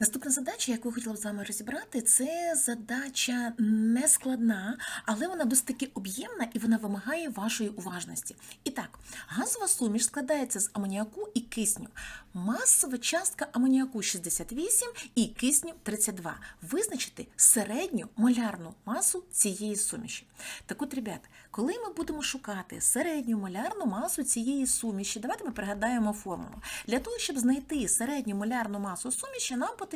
Наступна задача, яку я хотіла б з вами розібрати, це задача не складна, але вона досить таки об'ємна і вона вимагає вашої уважності. І так, газова суміш складається з амоніаку і кисню. Масова частка амоніаку 68 і кисню 32. Визначити середню молярну масу цієї суміші. Так от, ребят, коли ми будемо шукати середню молярну масу цієї суміші, давайте ми пригадаємо формулу. Для того, щоб знайти середню молярну масу суміші, нам потрібно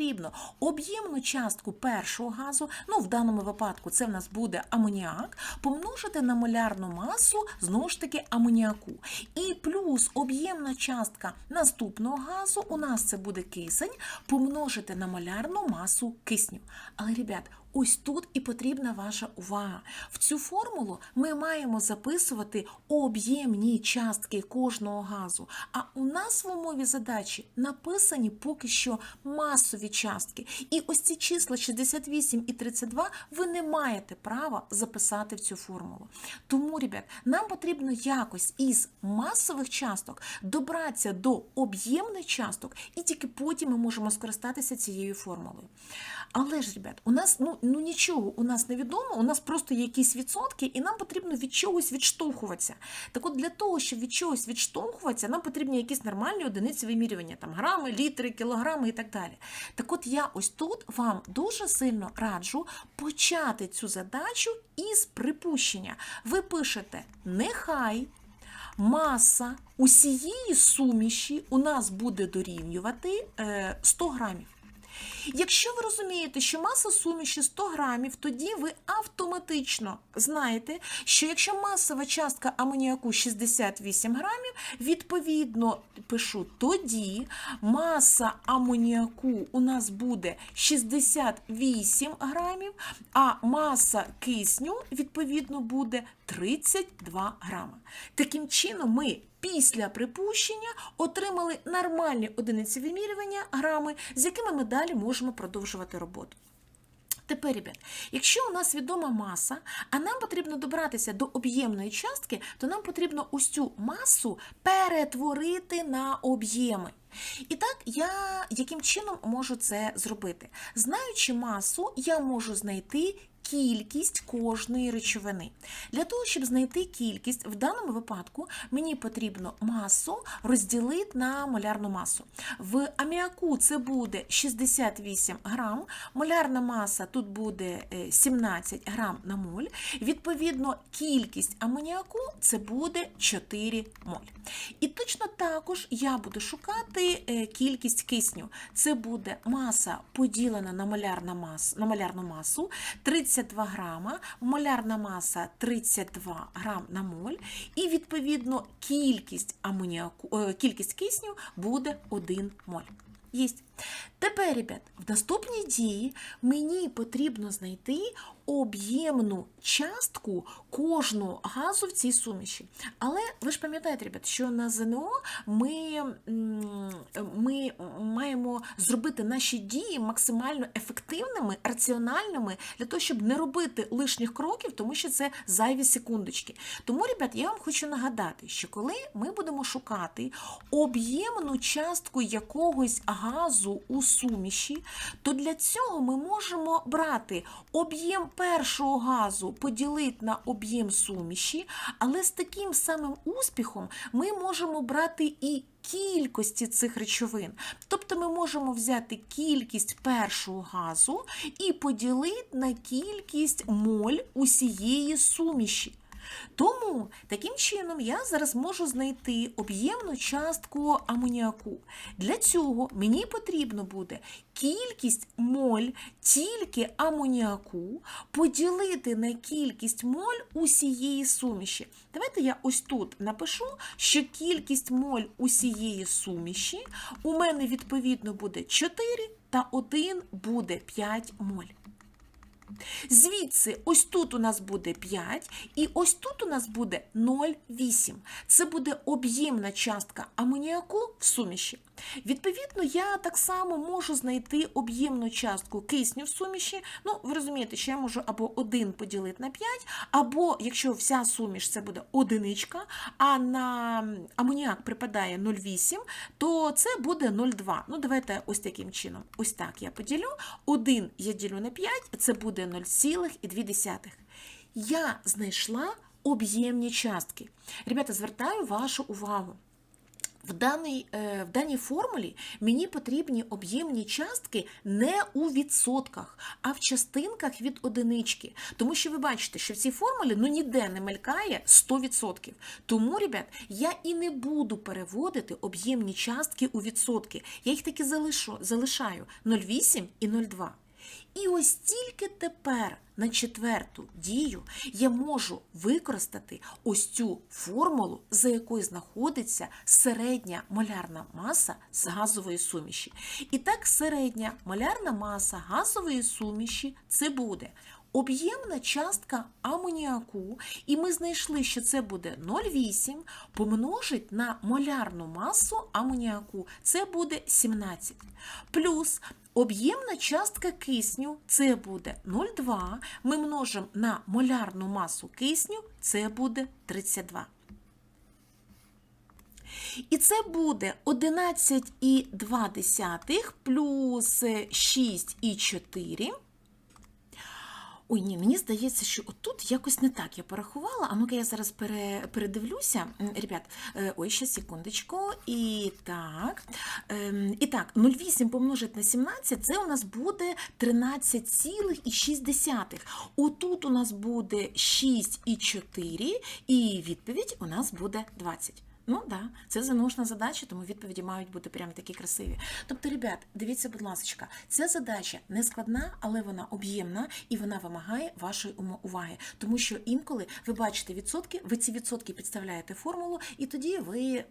об'ємну частку першого газу, ну в даному випадку це в нас буде амоніак, помножити на молярну масу знову ж таки амоніаку. І плюс об'ємна частка наступного газу, у нас це буде кисень, помножити на молярну масу кисню. Але, ребят, Ось тут і потрібна ваша увага. В цю формулу ми маємо записувати об'ємні частки кожного газу. А у нас в умові задачі написані поки що масові частки. І ось ці числа 68 і 32 ви не маєте права записати в цю формулу. Тому, ребят, нам потрібно якось із масових часток добратися до об'ємних часток, і тільки потім ми можемо скористатися цією формулою. Але ж, ребят, у нас ну, ну нічого у нас не відомо, у нас просто якісь відсотки, і нам потрібно від чогось відштовхуватися. Так от для того, щоб від чогось відштовхуватися, нам потрібні якісь нормальні одиниці вимірювання, там грами, літри, кілограми і так далі. Так от я ось тут вам дуже сильно раджу почати цю задачу із припущення. Ви пишете нехай. Маса усієї суміші у нас буде дорівнювати е, 100 грамів. Якщо ви розумієте, що маса суміші 100 грамів, тоді ви автоматично знаєте, що якщо масова частка амоніаку 68 грамів, відповідно пишу тоді маса амоніаку у нас буде 68 грамів, а маса кисню відповідно буде 32 грама. Таким чином, ми після припущення отримали нормальні одиниці вимірювання грами, з якими ми далі можемо продовжувати роботу. Тепер, ребят, якщо у нас відома маса, а нам потрібно добратися до об'ємної частки, то нам потрібно ось цю масу перетворити на об'єми. І так, я яким чином можу це зробити? Знаючи масу, я можу знайти кількість кожної речовини. Для того, щоб знайти кількість, в даному випадку мені потрібно масу розділити на молярну масу. В аміаку це буде 68 грам, молярна маса тут буде 17 грам на моль. Відповідно, кількість амоніаку це буде 4 моль. І точно також я буду шукати е, кількість кисню. Це буде маса поділена на молярну масу, на молярну масу 32 грама, молярна маса 32 грам на моль, і відповідно кількість амоніаку, е, кількість кисню буде 1 моль. Єсть. Тепер, ребят, в наступній дії мені потрібно знайти об'ємну частку кожного газу в цій суміші. Але ви ж пам'ятаєте, ребят, що на ЗНО ми, ми маємо зробити наші дії максимально ефективними, раціональними, для того, щоб не робити лишніх кроків, тому що це зайві секундочки. Тому, ребят, я вам хочу нагадати, що коли ми будемо шукати об'ємну частку якогось газу у суміші, то для цього ми можемо брати об'єм першого газу, поділити на об'єм суміші, але з таким самим успіхом ми можемо брати і кількості цих речовин. Тобто ми можемо взяти кількість першого газу і поділити на кількість моль усієї суміші. Тому таким чином я зараз можу знайти об'ємну частку амоніаку. Для цього мені потрібно буде кількість моль тільки амоніаку поділити на кількість моль усієї суміші. Давайте я ось тут напишу, що кількість моль усієї суміші у мене відповідно буде 4 та 1 буде 5 моль. Звідси, ось тут у нас буде 5, і ось тут у нас буде 0,8. Це буде об'ємна частка амоніаку в суміші. Відповідно, я так само можу знайти об'ємну частку кисню в суміші. Ну, ви розумієте, що я можу або 1 поділити на 5, або якщо вся суміш це буде одиничка, а на амоніак припадає 0,8, то це буде 0,2. Ну, давайте ось таким чином. Ось так я поділю. 1 я ділю на 5, це буде 0,2. Я знайшла об'ємні частки. Ребята, звертаю вашу увагу. В даній, е, в даній формулі мені потрібні об'ємні частки не у відсотках, а в частинках від одинички. Тому що ви бачите, що в цій формулі ну, ніде не мелькає 100%. Тому, ребят, я і не буду переводити об'ємні частки у відсотки. Я їх таки залишу, залишаю 0,8 і 0,2. І ось тільки тепер на четверту дію я можу використати ось цю формулу, за якою знаходиться середня малярна маса з газової суміші. І так, середня малярна маса газової суміші це буде об'ємна частка амоніаку, і ми знайшли, що це буде 0,8 помножить на молярну масу амоніаку, це буде 17. Плюс об'ємна частка кисню, це буде 0,2, ми множимо на молярну масу кисню, це буде 32. І це буде 11,2 плюс 6,4. Ой, ні, мені здається, що отут якось не так я порахувала. А ну-ка я зараз пере, передивлюся. Ребят, е, ой, ще секундочку. І так. Ем, І так, 0,8 помножити на 17, це у нас буде 13,6. Отут у нас буде 6,4, і відповідь у нас буде 20. Ну так, да, це заношна задача, тому відповіді мають бути прям такі красиві. Тобто, ребят, дивіться, будь ласка, ця задача не складна, але вона об'ємна і вона вимагає вашої уваги. Тому що інколи ви бачите відсотки, ви ці відсотки підставляєте формулу, і тоді ви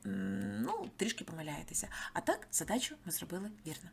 ну, трішки помиляєтеся. А так, задачу ми зробили вірно.